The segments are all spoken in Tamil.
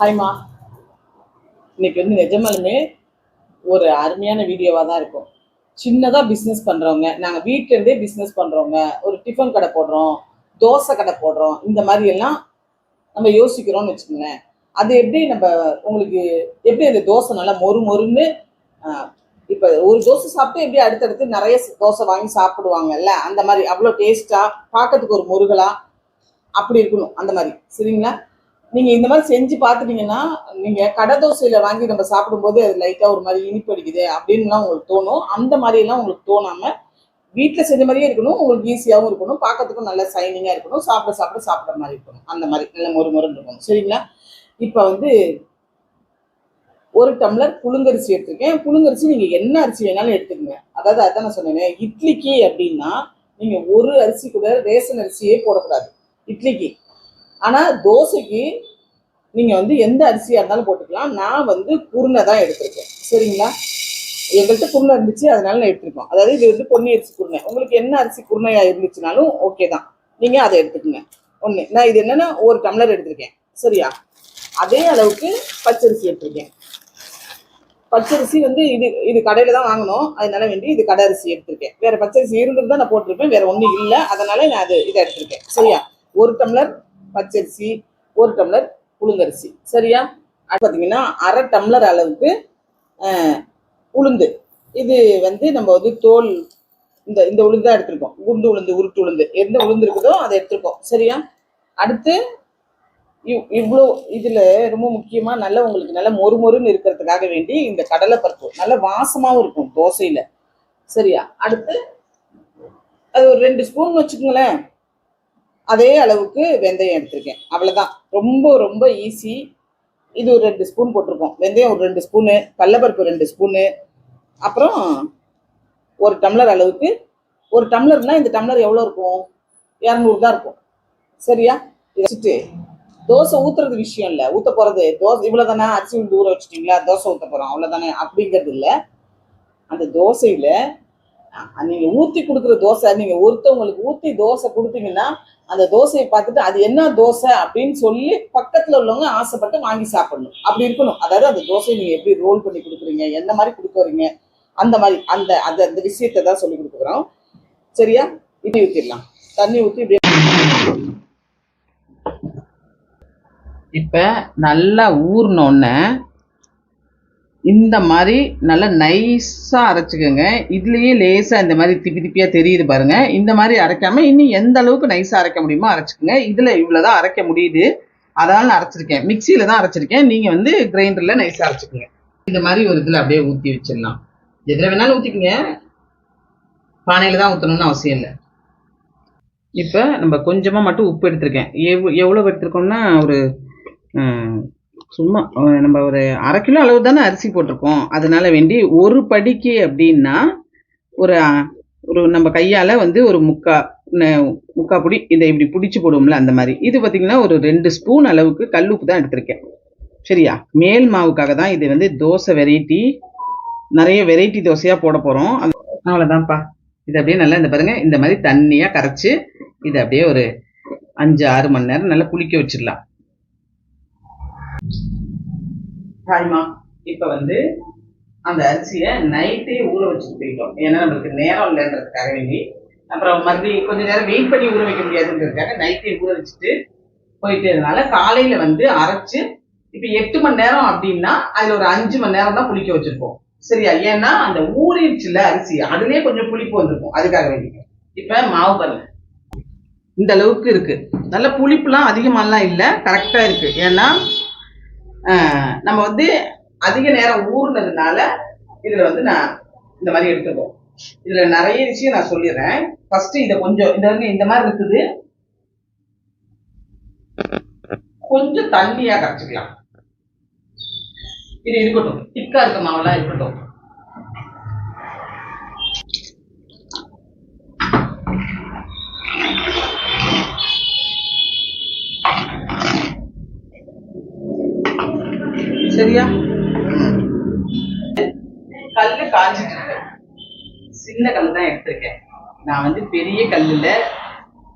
ஹாய்மா. இன்னைக்கு வந்து நிஜமாலுமே ஒரு அருமையான வீடியோவாக தான் இருக்கும். சின்னதாக பிஸ்னஸ் பண்ணுறவங்க நாங்கள் வீட்டிலேருந்தே பிஸ்னஸ் பண்ணுறவங்க ஒரு டிஃபன் கடை போடுறோம் தோசை கடை போடுறோம் இந்த மாதிரி எல்லாம் நம்ம யோசிக்கிறோம்னு வச்சுக்கோங்களேன். அது எப்படி நம்ம உங்களுக்கு எப்படி அந்த தோசை நல்லா மொறு மொறுன்னு இப்போ ஒரு தோசை சாப்பிட்டு எப்படி அடுத்தடுத்து நிறைய தோசை வாங்கி சாப்பிடுவாங்கல்ல அந்த மாதிரி அவ்வளோ டேஸ்ட்டாக பார்க்கறதுக்கு ஒரு முருகலாக அப்படி இருக்கணும் அந்த மாதிரி. சரிங்களா? நீங்க இந்த மாதிரி செஞ்சு பாத்துட்டீங்கன்னா நீங்க கடை தோசையில வாங்கி நம்ம சாப்பிடும்போது அது லைட்டா ஒரு மாதிரி இனிப்பு அடிக்குது அப்படின்லாம் உங்களுக்கு தோணும். அந்த மாதிரி எல்லாம் உங்களுக்கு தோணாம வீட்டுல செஞ்ச மாதிரியே இருக்கணும் உங்களுக்கு ஈஸியாகவும் இருக்கணும் பார்க்கறதுக்கும் நல்ல சைனிங்கா இருக்கணும் சாப்பிட சாப்பிட சாப்பிட்ற மாதிரி இருக்கணும். அந்த மாதிரி நல்ல மொறு மொறுன்னு இருக்கணும். சரிங்களா? இப்போ வந்து ஒரு டம்ளர் புழுங்கரிசி எடுத்திருக்கேன். புழுங்கரிசி நீங்க என்ன அரிசி வேணாலும் எடுத்துக்கங்க. அதாவது அதான் நான் சொன்னேன் இட்லிக்கு அப்படின்னா நீங்க ஒரு அரிசி கூட ரேஷன் அரிசியே போடக்கூடாது. இட்லிக்கு. ஆனால் தோசைக்கு நீங்கள் வந்து எந்த அரிசியாக இருந்தாலும் போட்டுக்கலாம். நான் வந்து குருணை தான் எடுத்திருக்கேன். சரிங்களா? எங்கள்கிட்ட குருணை இருந்துச்சு அதனால நான் எடுத்திருக்கோம். அதாவது இது வந்து பொன்னி அரிசி குருணை. உங்களுக்கு என்ன அரிசி குருணையாக இருந்துச்சுனாலும் ஓகே தான். நீங்கள் அதை எடுத்துக்கோங்க. ஒன்று நான் இது என்னென்னா ஒரு டம்ளர் எடுத்திருக்கேன். சரியா? அதே அளவுக்கு பச்சரிசி எடுத்திருக்கேன். பச்சரிசி வந்து இது இது கடையில் தான் வாங்கணும். அதனால வேண்டி இது கடை அரிசி எடுத்திருக்கேன். வேறு பச்சரிசி இருந்திருந்தா நான் போட்டிருப்பேன். வேறு ஒன்றும் இல்லை. அதனால நான் அது இதை எடுத்திருக்கேன். சரியா? ஒரு டம்ளர் பச்சரிசி ஒரு டம்ளர் புழுங்கரிசி சரியா? பார்த்தீங்கன்னா அரை டம்ளர் அளவுக்கு உளுந்து. இது வந்து நம்ம வந்து தோல் இந்த இந்த உளுந்து தான் எடுத்திருக்கோம். குண்டு உளுந்து உருட்டு உளுந்து. எந்த உளுந்து இருக்குதோ அதை எடுத்திருக்கோம். சரியா? அடுத்து இவ் இவ்வளோ இதில் ரொம்ப முக்கியமாக நல்ல உங்களுக்கு நல்ல மொறு மொறுன்னு இருக்கிறதுக்காக வேண்டி இந்த கடலை பருப்பு நல்ல வாசமாகவும் இருக்கும் தோசையில். சரியா? அடுத்து அது ஒரு ரெண்டு ஸ்பூன் வச்சுக்கோங்களேன். அதே அளவுக்கு வெந்தயம் எடுத்திருக்கேன். அவ்வளோதான் ரொம்ப ரொம்ப ஈஸி இது ஒரு ரெண்டு ஸ்பூன் போட்டிருக்கோம். வெந்தயம் ஒரு ரெண்டு ஸ்பூனு கடலப்பருப்பு ரெண்டு ஸ்பூனு அப்புறம் ஒரு டம்ளர் அளவுக்கு. ஒரு டம்ளர்னா இந்த டம்ளர் எவ்வளோ இருக்கும்? இரநூறு தான் இருக்கும். சரியா? இதை வச்சுட்டு தோசை ஊற்றுறது விஷயம் இல்லை. ஊற்ற போகிறது தோசை இவ்வளவுதானே அரிசி உண்டு ஊற வச்சுட்டீங்களா? தோசை ஊற்ற போகிறோம் அவ்வளோதானே அப்படிங்கிறது இல்லை. அந்த தோசையில் நீங்க ஊத்தி கொடுக்குற தோசை நீங்க ஒருத்தவங்களுக்கு ஊத்தி தோசை கொடுத்தீங்கன்னா அந்த தோசையை பார்த்துட்டு அது என்ன தோசை அப்படின்னு சொல்லி பக்கத்துல உள்ளவங்க ஆசைப்பட்டு வாங்கி சாப்பிடணும். அப்படி இருக்கணும். அதாவது அந்த தோசையை நீங்க எப்படி ரோல் பண்ணி கொடுக்குறீங்க என்ன மாதிரி கொடுக்குறீங்க அந்த மாதிரி அந்த அந்த அந்த விஷயத்தை தான் சொல்லி கொடுக்குறோம் சரியா? இப்படி ஊத்திடலாம். தண்ணி ஊத்தி இப்படி இப்ப நல்லா ஊறினோடனே இந்த மாதிரி நல்லா நைஸாக அரைச்சிக்கோங்க. இதுலேயே லேசாக இந்த மாதிரி திப்பி திப்பியாக தெரியுது பாருங்கள் இந்த மாதிரி அரைக்காமல் இன்னும் எந்த அளவுக்கு நைஸாக அரைக்க முடியுமோ அரைச்சிக்கோங்க. இதில் இவ்வளோ தான் அரைக்க முடியுது. அதனால் நான் அரைச்சிருக்கேன். மிக்சியில் தான் அரைச்சிருக்கேன். நீங்கள் வந்து கிரைண்டரில் நைஸாக அரைச்சிக்கோங்க. இந்த மாதிரி ஒரு இதில் அப்படியே ஊற்றி வச்சிடலாம். எதில் வேணாலும் ஊற்றிக்கோங்க பானையில் தான் ஊற்றணும்னு அவசியம் இல்லை. இப்போ நம்ம கொஞ்சமாக மட்டும் உப்பு எடுத்திருக்கேன். எவ் எவ்வளோ எடுத்திருக்கோம்னா ஒரு சும்மா நம்ம ஒரு அரை கிலோ அளவு தானே அரிசி போட்டிருக்கோம். அதனால வேண்டி ஒரு படிக்கு அப்படின்னா ஒரு ஒரு நம்ம கையால் வந்து ஒரு முக்கா ந- முக்கா பிடி இதை இப்படி பிடிச்சி போடுவோம்ல அந்த மாதிரி. இது பார்த்திங்கன்னா ஒரு ரெண்டு ஸ்பூன் அளவுக்கு கல் உப்பு தான் எடுத்திருக்கேன். சரியா? மேல் மாவுக்காக தான் இது வந்து தோசை வெரைட்டி நிறைய வெரைட்டி தோசையாக போட போகிறோம் அவ்வளோதான்ப்பா இது அப்படியே நல்லா இந்த பாருங்க இந்த மாதிரி தண்ணியாக கரைச்சி இது அப்படியே ஒரு அஞ்சு ஆறு மணி நேரம் நல்லா புளிக்க வச்சிடலாம். ஹாய்மா இப்போ வந்து அந்த அரிசியை நைட்டே ஊற வச்சுட்டு போயிட்டோம். ஏன்னா நம்மளுக்கு நேரம் இல்லைன்றதுக்காக வேண்டி. அப்புறம் மறுபடியும் கொஞ்ச நேரம் வெயிட் பண்ணி ஊற வைக்க முடியாதுன்றதுக்காக நைட்டே ஊற வச்சுட்டு போயிட்டதுனால காலையில வந்து அரைச்சு இப்போ எட்டு மணி நேரம் அப்படின்னா அதுல ஒரு அஞ்சு மணி நேரம் தான் புளிக்க வச்சிருப்போம். சரியா? ஏன்னா அந்த ஊறிடுச்சுல அரிசி அதுலயே கொஞ்சம் புளிப்பு வந்திருக்கும். அதுக்காக வேண்டி இப்ப மாவு பாருங்க. இந்த அளவுக்கு இருக்கு. நல்ல புளிப்புலாம் அதிகமாலாம் இல்லை. கரெக்டா இருக்கு. ஏன்னா நம்ம வந்து அதிக நேரம் ஊறுனதுனால இதுல வந்து நான் இந்த மாதிரி எடுத்துக்கோம் இதுல நிறைய விஷயம் நான் சொல்லிடுறேன். ஃபர்ஸ்ட் இதை கொஞ்சம் இந்த வந்து இந்த மாதிரி இருக்குது. கொஞ்சம் தண்ணியா கரைச்சிக்கலாம். இது இருக்கட்டும். திக்கா இருக்க மாவெல்லாம் இருக்கட்டும். சரியா? கல்லு காஞ்சிட்டு இருக்கு சின்ன கல் தான் எடுத்திருக்கேன். நான் வந்து பெரிய கல்லுல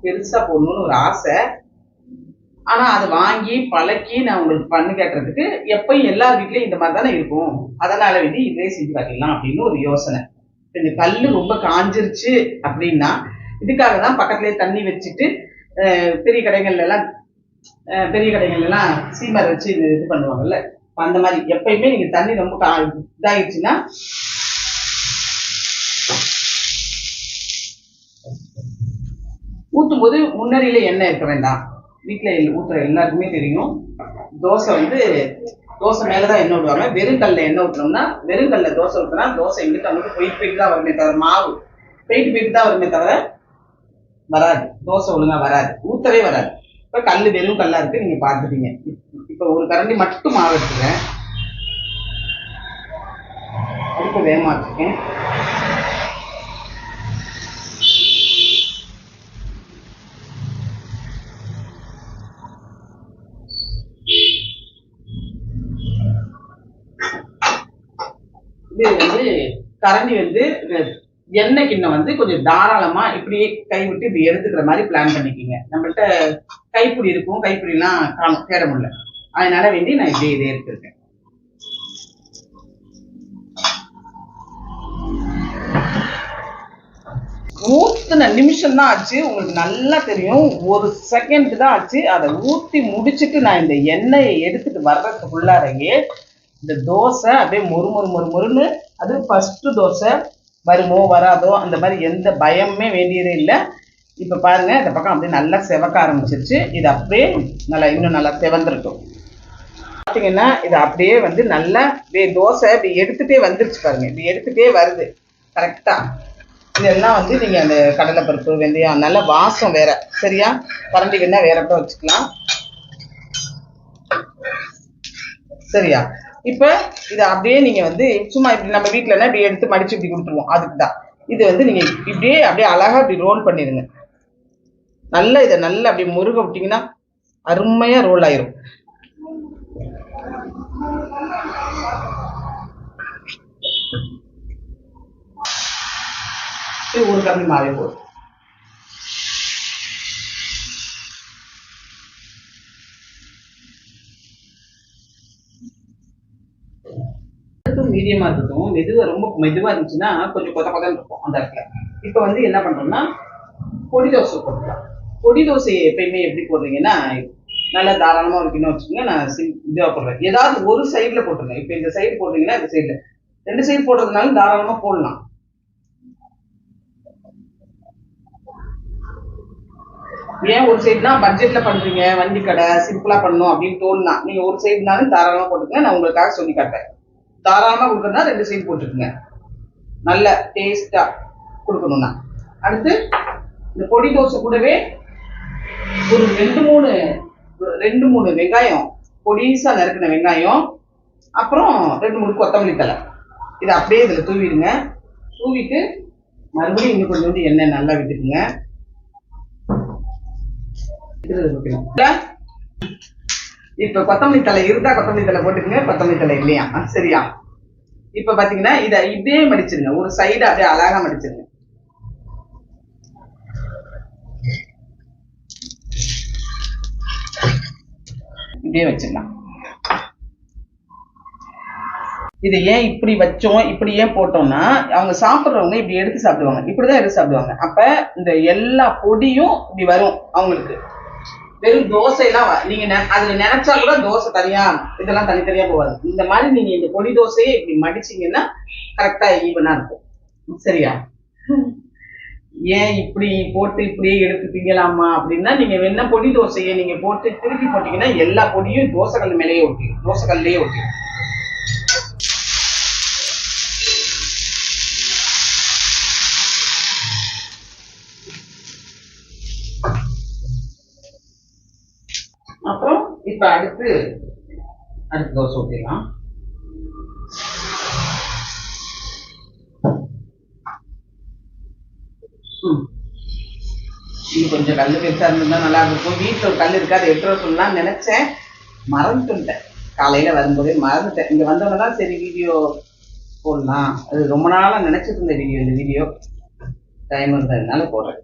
பெருசா போடணும்னு ஒரு ஆசை. ஆனா அது வாங்கி பழக்கி நான் உங்களுக்கு பண்ணு கேட்டுறதுக்கு எப்பயும் எல்லா வீட்லயும் இந்த மாதிரி தானே இருக்கும். அதனால வேண்டி இதே செஞ்சு காட்டிடலாம் அப்படின்னு ஒரு யோசனை. இந்த கல்லு ரொம்ப காஞ்சிருச்சு அப்படின்னா இதுக்காக தான் பக்கத்துலயே தண்ணி வச்சுட்டு பெரிய கடைகள்ல எல்லாம் அஹ், பெரிய கடைகள்ல எல்லாம் சீமர் வச்சு இது இது பண்ணுவாங்கல்ல. அந்த மாதிரி எப்பயுமே நீங்க தண்ணி ரொம்ப கா இதாயிடுச்சுன்னா ஊத்தும் போது முன்னாடியில எண்ணெய் இருக்க வேண்டாம். வீட்டுல ஊத்துற எல்லாருக்குமே தெரியும். தோசை வந்து தோசை மேலதான் எண்ணெய் விடுவாங்க வெறுங்கல்ல எண்ணெய் ஊற்றினோம்னா வெறுங்கல்ல தோசை ஊற்றினா தோசை எங்கிட்ட வந்து போயிட்டு போயிட்டு தான் வருமே தவிர மாவு போயிட்டு போயிட்டு தான் வருமே தவிர வராது. தோசை ஒழுங்கா வராது. ஊத்தவே வராது. இப்ப கல் வெறும் கல்லா இருக்கு நீங்க பார்த்துட்டீங்க இப்ப ஒரு கரண்டி மட்டும் மாவு எடுத்துக்கிறேன் அடுப்பு இது வந்து கரண்டி வந்து எண்ணெய் கிண்ணம் வந்து கொஞ்சம் தாராளமா இப்படியே கை விட்டு இப்படி எடுத்துக்கிற மாதிரி பிளான் பண்ணிக்கிங்க. நம்மள்ட்ட கைப்பிடி இருக்கும் கைப்பிடிலாம் காணும் தேட முடியல. அதனால வேண்டி நான் இப்படி இதே எடுத்திருக்கேன். ஊத்துன நிமிஷம் தான் ஆச்சு. உங்களுக்கு நல்லா தெரியும். ஒரு செகண்ட் தான் ஆச்சு. அதை ஊத்தி முடிச்சுட்டு நான் இந்த எண்ணெயை எடுத்துட்டு வர்றதுக்குள்ளாரையே இந்த தோசை அப்படியே மொறு மொறு மொறு மொறுன்னு அது ஃபர்ஸ்ட் தோசை. வருமோ வராதோ அந்த மாதிரி எந்த பயமே வேண்டியதே இல்லை. இப்போ பாருங்க இந்த பக்கம் அப்படியே நல்லா செவக்க ஆரம்பிச்சிருச்சு. இது அப்படியே நல்லா இன்னும் நல்லா செவந்திருக்கும். பார்த்தீங்கன்னா இது அப்படியே வந்து நல்லா வே தோசை இப்படி எடுத்துட்டே வந்துருச்சு பாருங்க. இப்படி எடுத்துட்டே வருது. கரெக்டா இதெல்லாம் வந்து நீங்க அந்த கடலைப்பருப்பு வெந்தயம் நல்ல வாசம் வேற. சரியா? கரண்டி வேணா வேற கூட வச்சுக்கலாம். சரியா? இப்ப இத அப்படியே நீங்க வந்து சும்மா இப்படி நம்ம வீட்டிலனா இப்படி எடுத்து மடிச்சு இப்படி கொடுத்துருவோம். அதுக்கு தான். இது வந்து நீங்க இப்படியே அப்படியே அழகா இப்படி ரோல் பண்ணிடுங்க. நல்லா இதை நல்லா அப்படி முருக விட்டீங்கன்னா அருமையா ரோல் ஆயிரும். இது ஒரு கம்மி மாவே போதும் மீடியமா இருக்கட்டும் மெதுவா ரொம்ப மெதுவா இருந்துச்சுன்னா கொஞ்சம் கொத கொதன்னு இருக்கும் அந்த இடத்துல இப்ப வந்து என்ன பண்றோம்னா பொடி தோசை போட்டுக்கலாம் பொடி தோசையை எப்பயுமே எப்படி போடுறீங்கன்னா நல்லா தாராளமா இருக்குன்னு வச்சுக்கோங்க. நான் சி- இதுவா போடுறேன். ஏதாவது ஒரு சைடில் போட்டுருங்க. இப்ப இந்த சைடு போடுறீங்கன்னா இந்த சைடுல ரெண்டு சைடு போடுறதுனால தாராளமா போடலாம். ஏன் ஒரு சைடுனா பட்ஜெட்ல பண்றீங்க? வண்டி கடை சிம்பிளா பண்ணணும் அப்படின்னு தோணுனா நீங்க ஒரு சைடுனாலும் தாராளமா போட்டுக்கங்க. நான் உங்களுக்காக சொல்லி காட்டேன் தாராளமா கொடுக்கறதுனா ரெண்டு சைடு போட்டுக்கோங்க. நல்ல டேஸ்டா கொடுக்கணும்னா. அடுத்து இந்த பொடி தோசை கூடவே ஒரு ரெண்டு மூணு ரெண்டு மூணு வெங்காயம் பொடிசா நறுக்கின வெங்காயம் அப்புறம் ரெண்டு மூணு கொத்தமல்லி தழை. இதை அப்படியே இதில் தூவிடுங்க. தூவிட்டு மறுபடியும் இன்னும் கொஞ்சம் வந்து எண்ணெய் நல்லா விட்டுக்குங்க. இப்ப கொத்தமல்லி தலை இருந்தா கொத்தமல்லி தலை போட்டுக்கங்க கொத்தமல்லி தலை இல்லையா? சரியா? இப்ப பாத்தீங்கன்னா இதை இதே மடிச்சிருங்க. ஒரு சைடு அப்படியே அழகா மடிச்சிருங்க. இப்படியே வச்சிடலாம். இது ஏன் இப்படி வச்சோம்? இப்படி ஏன் போட்டோம்னா அவங்க சாப்பிடுறவங்க இப்படி எடுத்து சாப்பிடுவாங்க. இப்படிதான் எடுத்து சாப்பிடுவாங்க. அப்ப இந்த எல்லா பொடியும் இப்படி வரும் அவங்களுக்கு. வெறும் தோசை எல்லாம் நீங்க அதுல நினைச்சா கூட தோசை தனியா இதெல்லாம் தனித்தனியா போகாது. இந்த மாதிரி நீங்க இந்த பொடி தோசையை இப்படி மடிச்சீங்கன்னா கரெக்டா ஈவனா இருக்கும். சரியா? ஏன் இப்படி போட்டு இப்படியே எடுத்து அப்படின்னா நீங்க வேணா பொடி தோசையை நீங்க போட்டு திருப்பி போட்டீங்கன்னா எல்லா பொடியும் தோசை மேலேயே ஒட்டிடும் தோசை கல்லையே ஒட்டிடும் அப்புறம் இப்ப அடுத்து அடுத்து தோசை ஊற்றிடலாம் கொஞ்சம் கல் பெருசாக இருந்தால் நல்லா இருக்கும். வீட்டில் ஒரு கல் இருக்காது எடுத்துகிற சொல்லலாம் நினச்சேன். மறந்துட்டேன். காலையில் வரும்போதே மறந்துட்டேன். இங்கே வந்தவங்க தான் சரி வீடியோ போடலாம். அது ரொம்ப நாளாக நினச்சிட்டு இருந்த வீடியோ இந்த வீடியோ டைம் இருந்ததுனால போடுறேன்.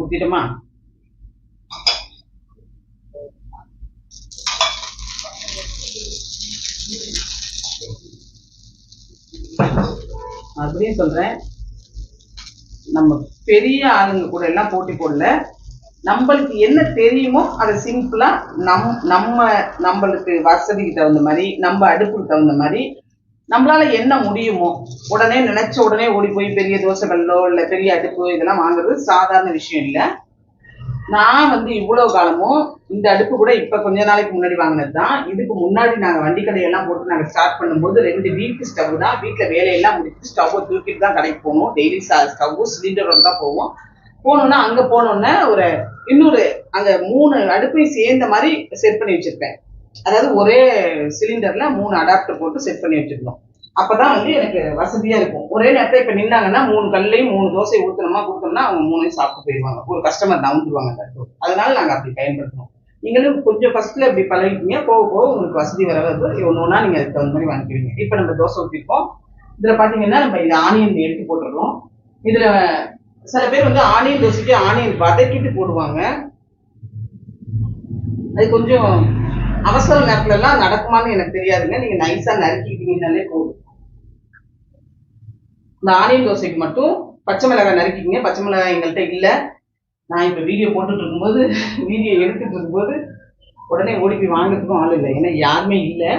ஊற்றிட்டோமா மறுபடியும் சொல்கிறேன் நம்ம பெரிய ஆளுங்க கூட எல்லாம் போட்டி போடல. நம்மளுக்கு என்ன தெரியுமோ அதை சிம்பிளா நம் நம்ம நம்மளுக்கு வசதிக்கு தகுந்த மாதிரி நம்ம அடுப்புக்கு தகுந்த மாதிரி நம்மளால என்ன முடியுமோ உடனே நினைச்ச உடனே ஓடி போய் பெரிய தோசை கல்லோ பெரிய அடுப்பு இதெல்லாம் வாங்குறது சாதாரண விஷயம் இல்லை. நான் வந்து இவ்வளவு காலமும் இந்த அடுப்பு கூட இப்ப கொஞ்ச நாளைக்கு முன்னாடி வாங்கினது தான் இதுக்கு முன்னாடி நாங்க வண்டி கடையெல்லாம் போட்டு நாங்க ஸ்டார்ட் பண்ணும்போது ரெண்டு வீட்டு ஸ்டவ் தான். வீட்டுல வேலையெல்லாம் முடிச்சு ஸ்டவ் தூக்கிட்டு தான் கடைக்கு போகணும் டெய்லி ஸ்டவ் சிலிண்டரோட தான் போவோம். போனோம்னா அங்க போனோம்னா ஒரு இன்னொரு அங்க மூணு அடுப்பையும் சேர்ந்த மாதிரி செட் பண்ணி வச்சிருப்பேன். அதாவது ஒரே சிலிண்டர்ல மூணு அடாப்டர் போட்டு செட் பண்ணி வச்சிருந்தோம் அப்பதான் வந்து எனக்கு வசதியா இருக்கும். ஒரே நேரத்தில் இப்ப நின்னாங்கன்னா மூணு கல்லையும் மூணு தோசை ஊத்தணுமா கொடுத்தோம்னா அவங்க மூணையும் சாப்பிட்டு போயிடுவாங்க. ஒரு கஸ்டமர் நவுந்துருவாங்க அதனால நாங்க அப்படி பயன்படுத்தணும் நீங்களும் கொஞ்சம் ஃபர்ஸ்ட்ல இப்படி பழகிட்டீங்க போக போக உங்களுக்கு வசதி வர வருது ஒன்று ஒன்றா நீங்க அதுக்கு தகுந்த மாதிரி வாங்கிக்குவீங்க. இப்போ நம்ம தோசை ஊற்றிருக்கோம் இதுல பாத்தீங்கன்னா நம்ம இது ஆனியன் எடுத்து போட்டுடுறோம் இதுல சில பேர் வந்து ஆனியன் தோசைக்கு ஆனியன் வதக்கிட்டு போடுவாங்க. அது கொஞ்சம் அவசர நேரத்துல எல்லாம் நடக்குமான்னு எனக்கு தெரியாதுங்க. நீங்க நைஸா நறுக்கிட்டீங்கன்னாலே போதும். இந்த ஆனியன் தோசைக்கு மட்டும் பச்சை மிளகாய் நறுக்கிங்க பச்சை மிளகாய் எங்கள்கிட்ட இல்லை. நான் இப்போ வீடியோ போட்டுட்டு இருக்கும்போது வீடியோ எடுத்துட்டு இருக்கும்போது உடனே ஓடி போய் வாங்குறதுக்கும் ஆள் இல்லை. ஏன்னா யாருமே இல்லை.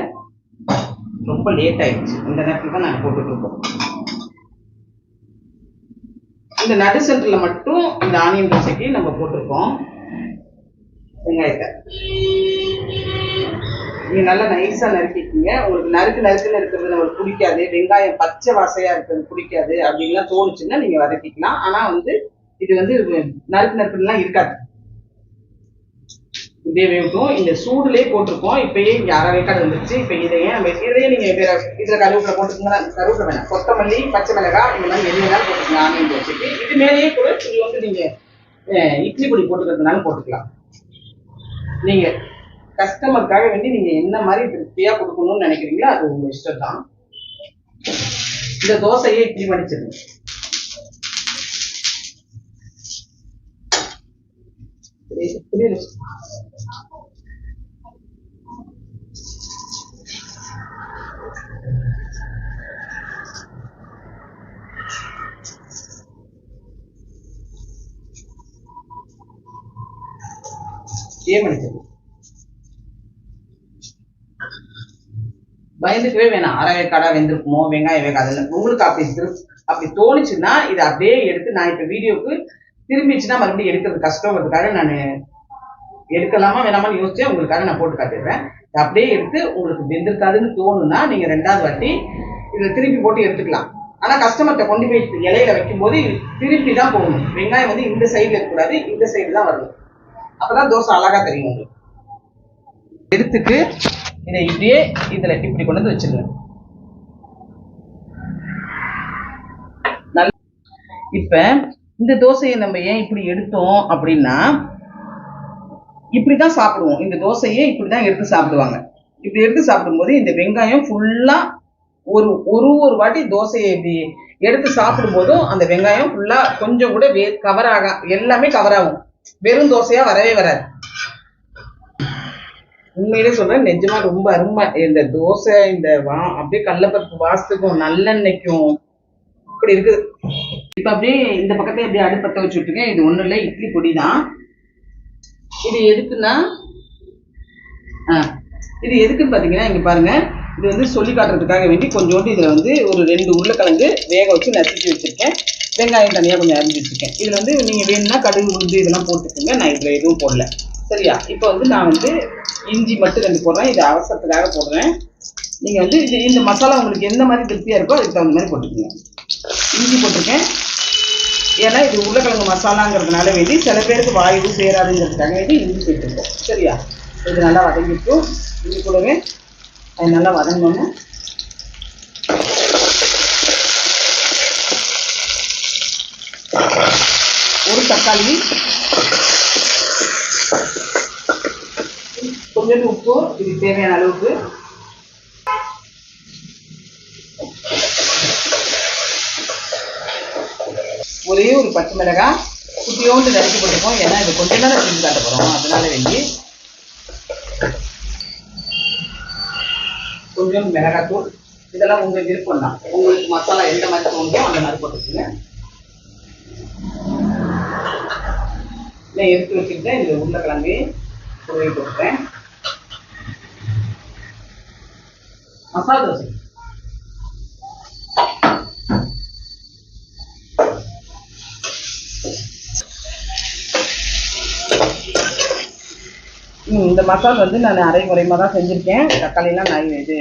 ரொம்ப லேட் ஆயிடுச்சு. இந்த நேரத்தில் தான் நாங்கள் போட்டுட்டு இருக்கோம். இந்த நடு சென்டரில் மட்டும் இந்த ஆனியன் தோசைக்கு நம்ம போட்டிருக்கோம். வெங்காயத்தை. நீங்க நல்லா நைஸா நறுக்கிக்கீங்க உங்களுக்கு நறுக்கு நறுக்குன்னு இருக்கிறது நம்மளுக்கு பிடிக்காது. வெங்காயம் பச்சை வசையா இருக்கிறது பிடிக்காது அப்படின்லாம் தோணுச்சுன்னா நீங்க வதக்கிக்கலாம். ஆனா வந்து இது வந்து நறுக்கு நறுக்குலாம் இருக்காது. இதே வேகட்டும். இந்த சூடுலயே போட்டிருக்கோம். இப்பயே இங்க அரை வேக்காடு வந்துருச்சு. இப்ப இதையே நம்ம இதையே நீங்க வேற இதுல கருவேப்பிலை போட்டுக்கோங்க. கருவேப்பிலை வேணாம். கொத்தமல்லி பச்சை மிளகாய் இந்த மாதிரி எது வேணாலும் போட்டுக்கலாம் ஆனியன் வச்சுட்டு இது மேலேயே கூட இது வந்து நீங்க அஹ், இட்லி பொடி போட்டுக்கிறதுனாலும் போட்டுக்கலாம். நீங்க கஸ்டமருக்காக வேண்டி நீங்க என்ன மாதிரி திருப்தியா கொடுக்கணும்னு நினைக்கிறீங்களோ அது உங்க இஷ்டம் தான் இந்த தோசையை இப்படி மடிச்சிருங்க. ஏன் மடிச்சிருங்க. பயந்துக்கவே வேணாம். அரைவேக்காடா வெந்திருக்குமோ வெங்காயம் வேகாது உங்களுக்கு அப்படி அப்படி தோணுச்சுன்னா இதை அப்படியே எடுத்து நான் இப்ப வீடியோக்கு திரும்பிச்சுன்னா மறுபடியும் எடுக்கிறது கஷ்டங்கிறதுக்காக நான் எடுக்கலாமா வேணாமான்னு யோசிச்சு உங்களுக்காக நான் போட்டு காட்டிடுறேன். அப்படியே எடுத்து உங்களுக்கு வெந்திருக்காதுன்னு தோணுன்னா நீங்க ரெண்டாவது வாட்டி இதை திருப்பி போட்டு எடுத்துக்கலாம். ஆனா கஸ்டமர்கிட்ட கொண்டு போய் இலையில வைக்கும்போது திருப்பி தான் போகணும் வெங்காயம் வந்து இந்த சைடுல இருக்கக்கூடாது இந்த சைடு தான் வரணும். அப்பதான் தோசை அழகா தெரியும் உங்களுக்கு. எடுத்துட்டு இதை இப்படியே இதுல இப்படி கொண்டு வந்து வச்சிருங்க நல்ல இப்ப இந்த தோசையை நம்ம ஏன் இப்படி எடுத்தோம் அப்படின்னா இப்படிதான் சாப்பிடுவோம். இந்த தோசையை இப்படிதான் எடுத்து சாப்பிடுவாங்க. இப்படி எடுத்து சாப்பிடும்போது இந்த வெங்காயம் ஃபுல்லா ஒரு ஒரு ஒரு வாட்டி தோசையை இப்படி எடுத்து சாப்பிடும் போதும் அந்த வெங்காயம் ஃபுல்லா கொஞ்சம் கூட வே கவர் ஆக எல்லாமே கவர் ஆகும். வெறும் தோசையா வரவே வராது. உண்மையிலே சொல்றேன் நிஜமா ரொம்ப அருமை. இந்த தோசை இந்த வா அப்படியே கடலப்பருப்பு வாசத்துக்கும் நல்லெண்ணெய்க்கும் இப்படி இருக்குது. இப்ப அப்படியே இந்த பக்கத்துல அப்படியே அடுப்பத்த வச்சு விட்டுருக்கேன். இது ஒண்ணும் இல்லை இட்லி பொடி தான். இது எதுக்குன்னா இது எதுக்குன்னு பாத்தீங்கன்னா இங்க பாருங்க. இது வந்து சொல்லி காட்டுறதுக்காக வேண்டி கொஞ்சோண்டு இதுல வந்து ஒரு ரெண்டு உருளைக்கிழங்கு வேக வச்சு நசுக்கி வச்சிருக்கேன். வெங்காயம் தனியா கொஞ்சம் அரிஞ்சு வச்சிருக்கேன் இதுல வந்து நீங்க வேணும்னா கடுகு உளுந்து இதெல்லாம் போட்டுக்கோங்க. நான் இதுல எதுவும் போடல. சரியா? இப்போ வந்து நான் வந்து இஞ்சி மட்டும் ரெண்டு போடுறேன். இது அவசரத்துக்காக போடுறேன். நீங்கள் வந்து இது இந்த மசாலா உங்களுக்கு எந்த மாதிரி திருப்தியாக இருக்கோ அதுக்கு தகுந்த மாதிரி போட்டுக்கோங்க. இஞ்சி போட்டிருக்கேன். ஏன்னா இது உருளைக்கிழங்கு மசாலாங்கிறதுனால வேண்டி சில பேருக்கு வாயு சேராதுங்கிறதுக்காக வேண்டி இஞ்சி போட்டுருக்கோம். சரியா? இது நல்லா வதங்கிட்டு இது கூடவே அது நல்லா வதங்கணும் ஒரு தக்காளி கொஞ்சோண்டு உப்பு இது தேவையான அளவுக்கு ஒரே ஒரு பச்சை மிளகாய் குட்டியோண்டு நறுக்கி போட்டுருக்கோம் ஏன்னா இது கொஞ்ச நேரம் செஞ்சு காட்ட போகிறோம் அதனால வேண்டி கொஞ்சம் மிளகாத்தூள் இதெல்லாம் உங்கள் விருப்பம் தான் உங்களுக்கு மசாலா எந்த மாதிரி தோணுதோ அந்த மாதிரி போட்டுக்கோங்க நான் எடுத்து வச்சுக்கிட்டேன் இந்த உருளைக்கிழங்கு துருவி போட்டுறேன் மசாலா தோசை இந்த மசாலா வந்து நான் அரை குறைமா தான் செஞ்சுருக்கேன். தக்காளிலாம் நான் இது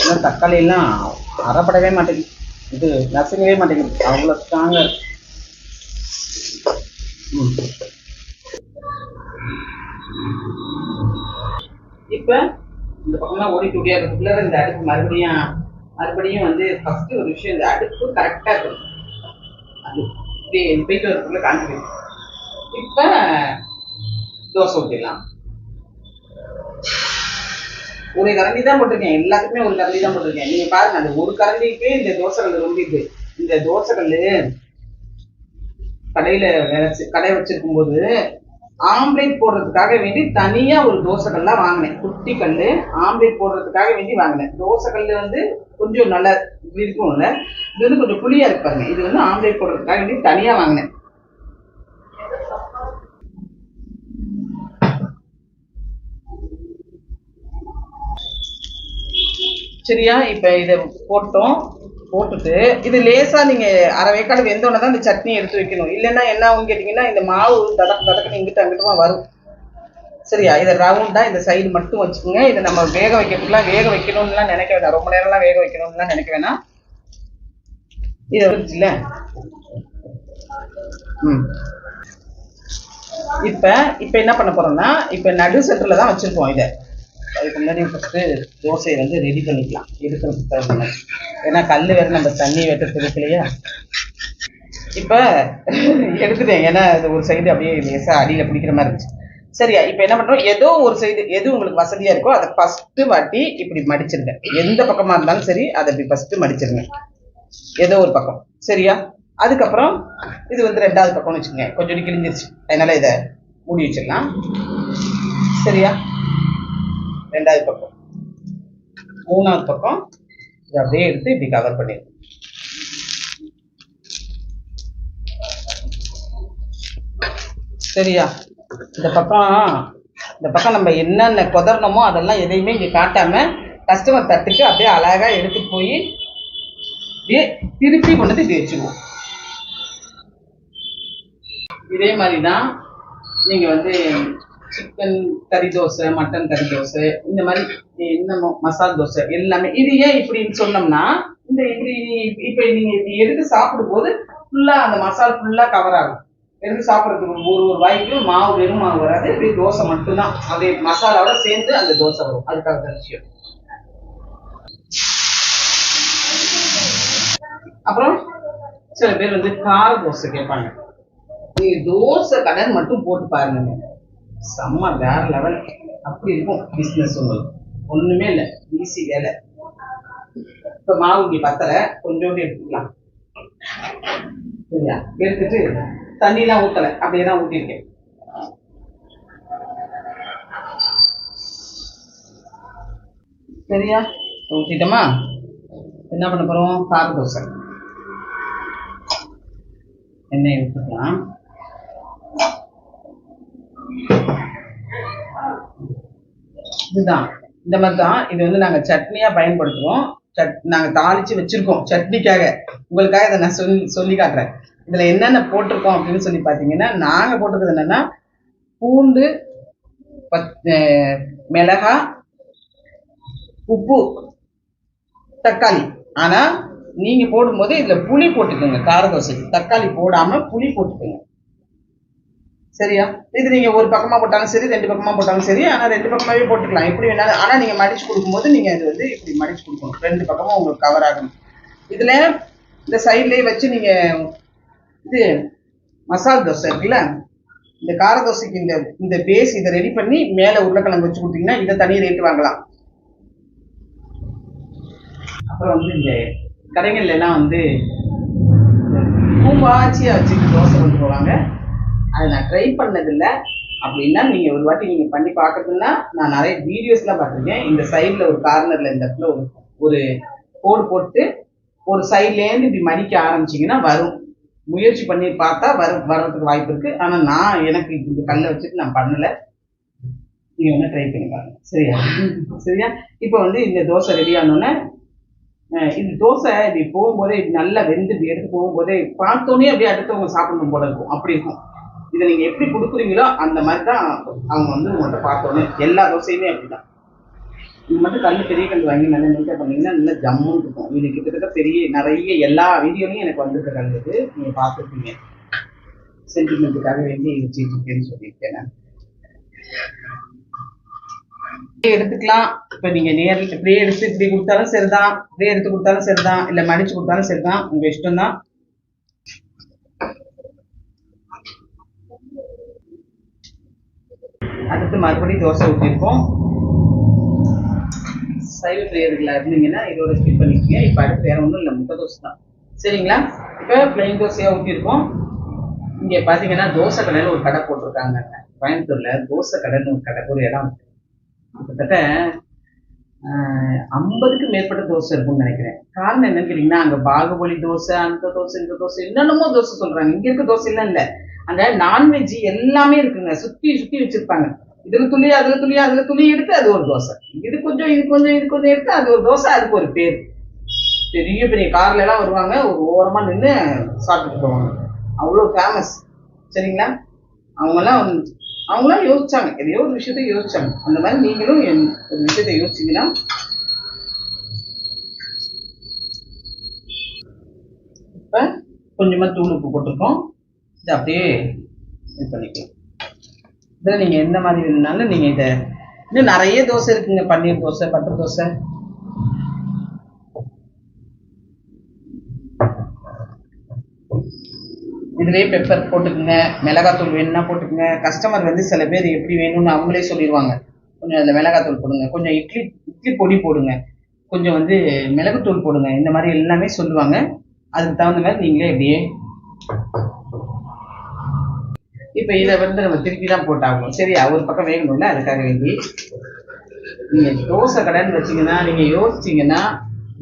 ஆனால் தக்காளியெல்லாம் அறப்படவே மாட்டேங்குது. இது நசுங்கவே மாட்டேங்குது. அவ்வளோ ஸ்ட்ராங்காக இருக்கு. இப்போ இந்த பக்கம்லாம் ஓடிட்டு ஓடியாடுறதுக்குள்ள இந்த அடுப்பு மறுபடியும் மறுபடியும் வந்து ஃபர்ஸ்ட் ஒரு விஷயம் இந்த அடுப்பு கரெக்டாக இருக்கணும் அது இப்படி போயிட்டு வரதுக்குள்ள காஞ்சிடும் இப்போ தோசை ஊற்றிடலாம் ஒரு கரண்டி தான் போட்டிருக்கேன். எல்லாத்துக்குமே ஒரு கரண்டி தான் போட்டிருக்கேன். நீங்க பாருங்க அந்த ஒரு கரண்டிக்கு இந்த தோசைகள் ரொம்ப இது இந்த தோசை கல்லு கடையில வேலை கடை வச்சிருக்கும் போது ஆம்லேட் போடுறதுக்காக வேண்டி தனியா ஒரு தோசை வாங்கினேன். குட்டி கல்லு ஆம்லேட் போடுறதுக்காக வேண்டி வாங்கினேன். தோசை கல்லு வந்து கொஞ்சம் நல்லா இருக்கும்ல இது வந்து கொஞ்சம் புளியா இருப்பாங்க இது வந்து ஆம்லேட் போடுறதுக்காக வேண்டி தனியா வாங்கினேன். சரியா இப்போ இதை போட்டோம். போட்டுட்டு இது லேசா நீங்க அரை வேக்காடு வெந்தோடனே தான் இந்த சட்னி எடுத்து வைக்கணும். இல்லைன்னா என்ன ஆகும்னு கேட்டீங்கன்னா இந்த மாவு தடக்கு தடக்குன்னு இங்கிட்ட அங்கிட்டுமா வரும். சரியா? இதை ரவுண்டா இந்த சைடு மட்டும் வச்சுக்கோங்க. இதை நம்ம வேக வைக்கிறதுக்குலாம் வேக வைக்கணும்லாம் நினைக்க வேண்டாம். ரொம்ப நேரம்லாம் வேக வைக்கணும்னுலாம் நினைக்க வேணாம். இதை வந்துச்சுல ம். இப்ப இப்ப என்ன பண்ண போறோம்னா இப்ப நடு சென்டர்ல தான் வச்சிருப்போம் இதை. அதுக்கு முன்னாடி ஃபஸ்ட்டு தோசையை வந்து ரெடி பண்ணிக்கலாம். எடுக்கிறதுக்கு தகுந்த மாதிரி ஏன்னா கல் வேற நம்ம தண்ணி வெட்டுறதுக்கு இருக்கு இல்லையா இப்போ எடுத்துட்டேன். ஏன்னா அது ஒரு சைடு அப்படியே லேசாக அடியில் பிடிக்கிற மாதிரி இருந்துச்சு. சரியா இப்போ என்ன பண்ணுறோம் ஏதோ ஒரு சைடு எது உங்களுக்கு வசதியாக இருக்கோ அதை ஃபஸ்ட்டு வாட்டி இப்படி மடிச்சிருங்க. எந்த பக்கமாக இருந்தாலும் சரி அதை இப்படி ஃபஸ்ட்டு மடிச்சிருங்க. ஏதோ ஒரு பக்கம். சரியா? அதுக்கப்புறம் இது வந்து ரெண்டாவது பக்கம்னு வச்சுக்கோங்க. கொஞ்சம் கிழிஞ்சிருச்சு அதனால இதை மூடி வச்சிடலாம். சரியா? ரெண்டாவது பக்கம். மூணாவது பக்கம். இதை அப்படியே எடுத்து இப்படி கவர் பண்ணிடுவோம் சரியா? இந்த பக்கம் இந்த பக்கம் நம்ம என்னென்ன கொதறணுமோ அதெல்லாம் எதையுமே இங்கே காட்டாம கஸ்டமர் தட்டுக்கு அப்படியே அழகா எடுத்து போய் அப்படியே திருப்பி கொண்டு வந்து இப்படி வச்சுக்குவோம் இதே மாதிரி தான் நீங்கள் வந்து சிக்கன் கறி தோசை மட்டன் கறி தோசை இந்த மாதிரி என்ன மசால் தோசை எல்லாமே. இது ஏன் இப்படின்னு சொன்னோம்னா இந்த இப்படி இப்போ நீங்கள் இப்படி எடுத்து சாப்பிடும்போது ஃபுல்லாக அந்த மசால் ஃபுல்லாக கவர் ஆகும். எடுத்து சாப்பிட்றதுக்கு ஒரு ஒரு வாய்க்கும் மாவு வெறும் மாவு வராது. இப்படி தோசை மட்டும்தான். அதே மசாலாவோட சேர்ந்து அந்த தோசை வரும். அதுக்காக தான் விஷயம். அப்புறம் சில பேர் வந்து கார தோசை கேட்பாங்க. நீங்க தோசை கடன் மட்டும் போட்டு பாருங்க. செம்ம வேற லெவல் அப்படி இருக்கும் பிஸ்னஸ் உங்களுக்கு. ஒண்ணுமே இல்லை. ஈஸி வேலை. இப்போ மாவு இங்கே பத்தல. கொஞ்சோண்டு எடுத்துக்கலாம். சரியா? எடுத்துட்டு தண்ணிலாம் ஊத்தல. அப்படியே தான் ஊத்திருக்கேன். சரியா? ஊற்றிட்டோமா என்ன பண்ண போறோம்? கார தோசை. எண்ணெய் ஊற்றிக்கலாம் இதுதான். இந்த மாதிரி தான் இது வந்து நாங்கள் சட்னியாக பயன்படுத்துவோம். சட் நாங்கள் தாளித்து வச்சுருக்கோம் சட்னிக்காக. உங்களுக்காக இதை நான் சொல்லி சொல்லி காட்டுறேன். இதில் என்னென்ன போட்டிருக்கோம் அப்படின்னு சொல்லி பார்த்தீங்கன்னா நாங்கள் போட்டிருக்கிறது என்னென்னா பூண்டு பத் மிளகா உப்பு தக்காளி. ஆனால் நீங்கள் போடும்போது இதில் புளி போட்டுக்கோங்க கார தோசைக்கு தக்காளி போடாமல் புளி போட்டுக்கோங்க. சரியா? இது நீங்க ஒரு பக்கமா போட்டாலும் சரி ரெண்டு பக்கமா போட்டாலும் சரி. ஆனா ரெண்டு பக்கமாவே போட்டுக்கலாம். எப்படி வேணாலும். ஆனா நீங்க மடிச்சு கொடுக்கும்போது நீங்க இது வந்து இப்படி மடிச்சு கொடுக்கணும். ரெண்டு பக்கமும் உங்களுக்கு கவர் ஆகணும். இதுல இந்த சைட்லேயே வச்சு நீங்க இது மசால் தோசை இருக்குல்ல? இந்த கார தோசைக்கு இந்த இந்த பேஸ் இதை ரெடி பண்ணி மேலே உருளைக்கிழங்கு வச்சு கொடுத்தீங்கன்னா இதை தனி ரேட் வாங்கலாம். அப்புறம் வந்து இந்த கடைகள்லாம் வந்து பூம்பாச்சியா வச்சுட்டு தோசை கொண்டு போவாங்க. அதை நான் ட்ரை பண்ணதில்லை. அப்படின்னா நீங்கள் ஒரு வாட்டி நீங்கள் பண்ணி பார்க்குறதுன்னா நான் நிறைய வீடியோஸ்லாம் பார்த்துருக்கேன். இந்த சைடில் ஒரு கார்னரில் இந்த இடத்துல ஒரு ஒரு கோடு போட்டு ஒரு சைட்லேருந்து இப்படி மடிக்க ஆரம்பிச்சிங்கன்னா வரும். முயற்சி பண்ணி பார்த்தா வர வர்றதுக்கு வாய்ப்பு இருக்குது ஆனால் நான் எனக்கு இந்த கல்லை வச்சுட்டு நான் பண்ணலை. நீங்கள் ஒன்று ட்ரை பண்ணி பாருங்க. சரியா? சரியா? இப்போ வந்து இந்த தோசை ரெடி ஆனோடனே இந்த தோசை இப்படி போகும்போதே இப்படி நல்லா வெந்து இப்படி எடுத்து போகும்போதே பார்த்தோன்னே அப்படியே அடுத்தவங்க சாப்பிடணும் போல இருக்கும். அப்படி இருக்கும். இதை நீங்க எப்படி கொடுக்குறீங்களோ அந்த மாதிரி தான் அவங்க வந்து உங்கள்கிட்ட பார்த்தோன்னே எல்லா தோசையுமே அப்படிதான். இது மட்டும் கல் பெரிய கல் வாங்கி நல்லா நீட்டாக பண்ணீங்கன்னா நல்லா ஜம்முன்னு இருக்கும். இது கிட்டத்தட்ட பெரிய நிறைய எல்லா வீடியோலையும் எனக்கு வந்துட்டு கல் இது. நீங்க பார்த்துருப்பீங்க. சென்டிமெண்ட்டுக்காக வேண்டி வச்சுருக்கேன்னு சொல்லியிருக்கேன் நான். எடுத்துக்கலாம். இப்ப நீங்க நேர்ல இப்படியே எடுத்து இப்படி கொடுத்தாலும் சரிதான் இப்படியே எடுத்து கொடுத்தாலும் சரிதான் இல்ல மடிச்சு கொடுத்தாலும் சரிதான். உங்க இஷ்டம் தான் அடுத்து மறுபடியும் தோசை ஊற்றிருக்கோம் சைவ பிரியர்களாக இருந்தீங்கன்னா இதோட ஸ்கிப் பண்ணிக்கோங்க. இப்போ அடுத்து வேறு ஒன்றும் இல்லை முட்டை தோசை தான். சரிங்களா? இப்போ பிளைன் தோசையாக ஊற்றிருக்கோம் இங்கே பார்த்தீங்கன்னா தோசை கடையில் ஒரு கடை போட்டிருக்காங்க. கோயம்புத்தூரில் தோசை கடைன்னு ஒரு கடை ஒரு இடம் கிட்டத்தட்ட ஐம்பதுக்கு மேற்பட்ட தோசை இருக்கும்னு நினைக்கிறேன். காரணம் என்னன்னு கேட்டீங்கன்னா அங்கே பாகுபலி தோசை அந்த தோசை இந்த தோசை என்னென்னமோ தோசை சொல்கிறாங்க இங்கே இருக்க தோசை எல்லாம் இல்லை. அங்க நான்வெஜ் எல்லாமே இருக்குங்க. சுத்தி சுத்தி வச்சிருப்பாங்க. இதுல துளி அதுல துளி அதுல துளி எடுத்து அது ஒரு தோசை. இது கொஞ்சம் இது கொஞ்சம் இது கொஞ்சம் எடுத்து அது ஒரு தோசை அதுக்கு ஒரு பேர். பெரிய பெரிய கார்ல எல்லாம் வருவாங்க. ஒரு ஓரமா நின்று சாப்பிட்டுட்டு போவாங்க. அவ்வளோ ஃபேமஸ் சரிங்களா? அவங்கெல்லாம் வந்து- அவங்களாம் யோசிச்சாங்க. எதையோ ஒரு விஷயத்த யோசிச்சாங்க. அந்த மாதிரி நீங்களும் என்- ஒரு விஷயத்த யோசிச்சீங்கன்னா இப்போ கொஞ்சமாக தூள் உப்பு போட்டிருக்கோம். இதை அப்படியே இது பண்ணிக்கலாம். இதில் நீங்கள் எந்த மாதிரி வேணும்னாலும் நீங்கள் இதை இன்னும் நிறைய தோசை இருக்குங்க. பன்னீர் தோசை பட்டர் தோசை. இதுலேயே பெப்பர் போட்டுக்குங்க. மிளகாத்தூள் வேணும்னா போட்டுக்குங்க. கஸ்டமர் வந்து சில பேர் எப்படி வேணும்னு அவங்களே சொல்லிடுவாங்க. கொஞ்சம் அதில் மிளகாத்தூள் போடுங்க. கொஞ்சம் இட்லி இட்லி பொடி போடுங்க. கொஞ்சம் வந்து மிளகுத்தூள் போடுங்க. இந்த மாதிரி எல்லாமே சொல்லுவாங்க. அதுக்கு தகுந்த மாதிரி நீங்களே அப்படியே இப்போ இதை வந்து நம்ம திருப்பி தான் போட்டாகணும். சரியா? ஒரு பக்கம் வேணும்ல அதுக்காக வேண்டி. நீங்க தோசை கடைன்னு வச்சீங்கன்னா நீங்க யோசிச்சீங்கன்னா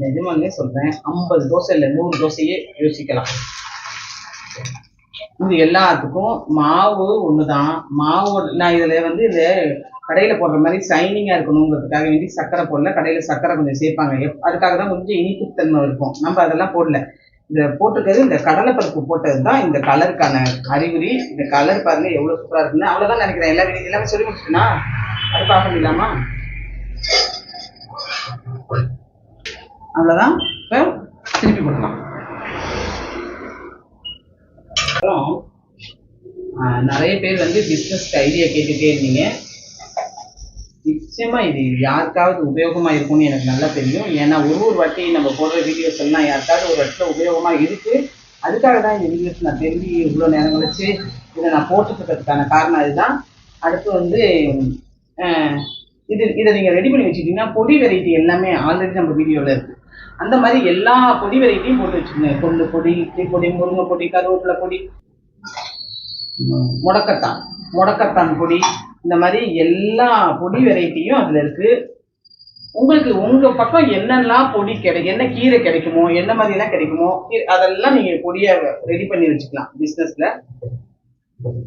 நிஜமாலே சொல்றேன் ஐம்பது தோசை இல்லை நூறு தோசையே யோசிக்கலாம். இது எல்லாத்துக்கும் மாவு ஒண்ணுதான். மாவு நான் இதுல வந்து இது கடையில போடுற மாதிரி சைனிங்கா இருக்கணுங்கிறதுக்காக வேண்டி சக்கரை போடல. கடையில சக்கரை கொஞ்சம் சேர்ப்பாங்க. அதுக்காக தான் கொஞ்சம் இனிப்புத்தன்மை இருக்கும். நம்ம அதெல்லாம் போடல. இந்த போட்டிருக்கிறது இந்த கடலைப்பருப்பு போட்டது தான் இந்த கலருக்கான அறிகுறி. இந்த கலர் பாருங்க எவ்வளோ சூப்பராக இருக்குன்னு. அவ்வளோதான் நினைக்கிறேன். எல்லாமே எல்லாமே சொல்லி முடிச்சுட்டுனா? அது பார்க்க முடியலாமா? அவ்வளோதான் இப்போ திருப்பி கொடுக்கலாம் அப்புறம் நிறைய பேர் வந்து பிஸ்னஸ்க்கு ஐடியா கேட்டுகிட்டே இருந்தீங்க. நிச்சயமா இது யாருக்காவது உபயோகமா இருக்கும்னு எனக்கு நல்லா தெரியும். ஏன்னா ஒரு ஒரு வாட்டி நம்ம போடுற வீடியோஸ் எல்லாம் யாருக்காவது ஒரு இடத்துல உபயோகமா இருக்கு. அதுக்காக தான் இந்த வீடியோஸ் நான் தெரிஞ்சு இவ்வளோ நேரம் கழிச்சு இதை நான் போட்டுக்கிறதுக்கான காரணம் அதுதான். அடுத்து வந்து இது இதை நீங்க ரெடி பண்ணி வச்சுட்டீங்கன்னா பொடி வெரைட்டி எல்லாமே ஆல்ரெடி நம்ம வீடியோல இருக்கு. அந்த மாதிரி எல்லா பொடி வெரைட்டியும் போட்டு வச்சுக்கோங்க. கொள்ளு பொடி இட்லி பொடி முருங்கை பொடி கருவேப்பிலை பொடி. முடக்கத்தான். முடக்கத்தான் பொடி. இந்த மாதிரி எல்லா பொடி வெரைட்டியும் அதுல இருக்கு. உங்களுக்கு உங்க பக்கம் என்னெல்லாம் பொடி கிடை என்ன கீரை கிடைக்குமோ என்ன மாதிரி எல்லாம் கிடைக்குமோ கீ- அதெல்லாம் நீங்க பொடியை ரெடி பண்ணி வச்சுக்கலாம் பிசினஸ்ல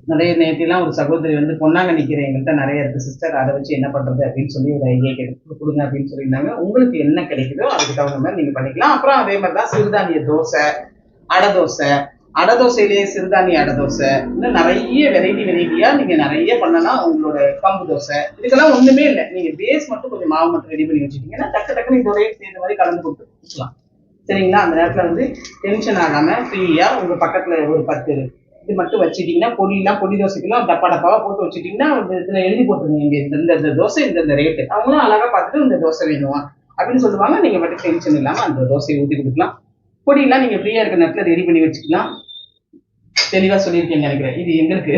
நிறைய நேற்றுலாம் ஒரு சகோதரி வந்து பொன்னாங்கண்ணி கீரை எங்கள்கிட்ட நிறைய இருக்கு. சிஸ்டர் அதை வச்சு என்ன பண்றது அப்படின்னு சொல்லி ஒரு ஐடியா கிடைக்கு கொடுங்க அப்படின்னு சொல்லியிருந்தாங்க. உங்களுக்கு என்ன கிடைக்குதோ அதுக்கு தகுந்த மாதிரி நீங்க பண்ணிக்கலாம். அப்புறம் அதே மாதிரி தான் சிறுதானிய தோசை அடை தோசை அடை தோசையிலேயே சிறுதானிய அடை தோசை இன்னும் நிறைய வெரைட்டி வெரைட்டியா நீங்க நிறைய பண்ணலாம் உங்களோட கம்பு தோசை. இதுக்கெல்லாம் ஒண்ணுமே இல்லை. நீங்க பேஸ் மட்டும் கொஞ்சம் மாவு மட்டும் ரெடி பண்ணி வச்சுட்டீங்கன்னா டக்கு டக்குன்னு இதோடய சேர்ந்த மாதிரி கலந்து கொடுத்து வச்சுக்கலாம். சரிங்களா? அந்த நேரத்துல வந்து டென்ஷன் ஆகாம ஃப்ரீயா உங்க பக்கத்துல ஒரு பத்து இது மட்டும் வச்சுட்டீங்கன்னா பொடியெல்லாம் பொடி தோசைக்கெல்லாம் டப்பா டப்பாவா போட்டு வச்சுட்டீங்கன்னா இதுல எழுதி போட்டுருங்க. இங்க இந்த இந்த- தோசை இந்த இந்த ரேட்டு அவங்களும் அழகா பார்த்துட்டு இந்த தோசை வேணும்? அப்படின்னு சொல்லுவாங்க. நீங்க மட்டும் டென்ஷன் இல்லாம அந்த தோசையை ஊத்தி கொடுக்கலாம். பொடியெல்லாம் நீங்க ஃப்ரீயா இருக்க நேரத்துல ரெடி பண்ணி வச்சுக்கலாம். தெளிவா சொல்லியிருக்கேன்னு நினைக்கிறேன். இது எங்களுக்கு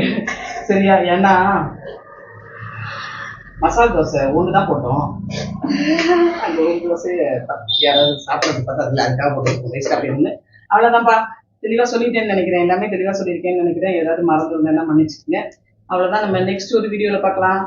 சரியா? ஏன்னா மசால் தோசை ஒன்று தான் போட்டோம். அந்த ஒரு தோசை யாராவது சாப்பிட்றது பார்த்தா அதில் அதுக்காக போட்டு வேஸ்ட் அப்படின்னு அவ்வளோதான்ப்பா தெளிவாக சொல்லிட்டேன்னு நினைக்கிறேன். எல்லாமே தெளிவாக சொல்லியிருக்கேன்னு நினைக்கிறேன். ஏதாவது மறந்துருந்தேன்னா மன்னிச்சுக்கங்க. அவ்வளவுதான். நம்ம நெக்ஸ்ட் ஒரு வீடியோல பார்க்கலாம்.